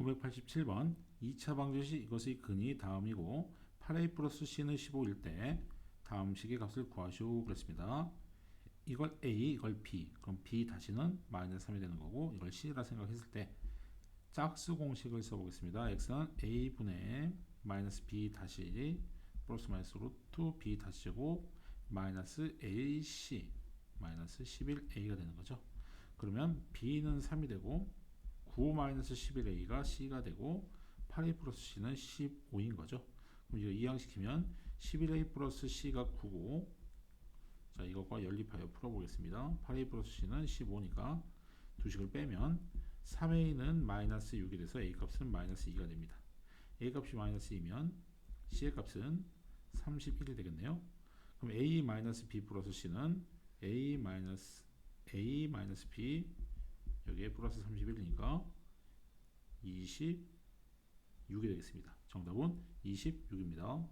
987번 2차 방정식 이것의 근이 다음이고 8a 플러스 c는 15일 때 다음 식의 값을 구하시오 그랬습니다. 이걸 a 이걸 b 그럼 b 다시는 마이너스 3이 되는 거고 이걸 c라 생각했을 때 짝수 공식을 써보겠습니다. x는 a분의 마이너스 b 다시 플러스 마이너스 루트 b 다시 제곱 마이너스 ac 마이너스 11a가 되는 거죠. 그러면 b는 3이 되고 9 마이너스 11a가 c가 되고 8a 플러스 c는 15인 거죠. 그럼 이거 이항시키면 11a 플러스 c가 9고 자 이것과 연립하여 풀어보겠습니다. 8a 플러스 c는 15니까 두 식을 빼면 3a는 마이너스 6이 돼서 a 값은 마이너스 2가 됩니다. a 값이 마이너스 2면 c의 값은 31이 되겠네요. 그럼 a 마이너스 b 플러스 c는 a 마이너스 a 마이너스 b 여기에 플러스 31이니까 26이 되겠습니다. 정답은 26입니다.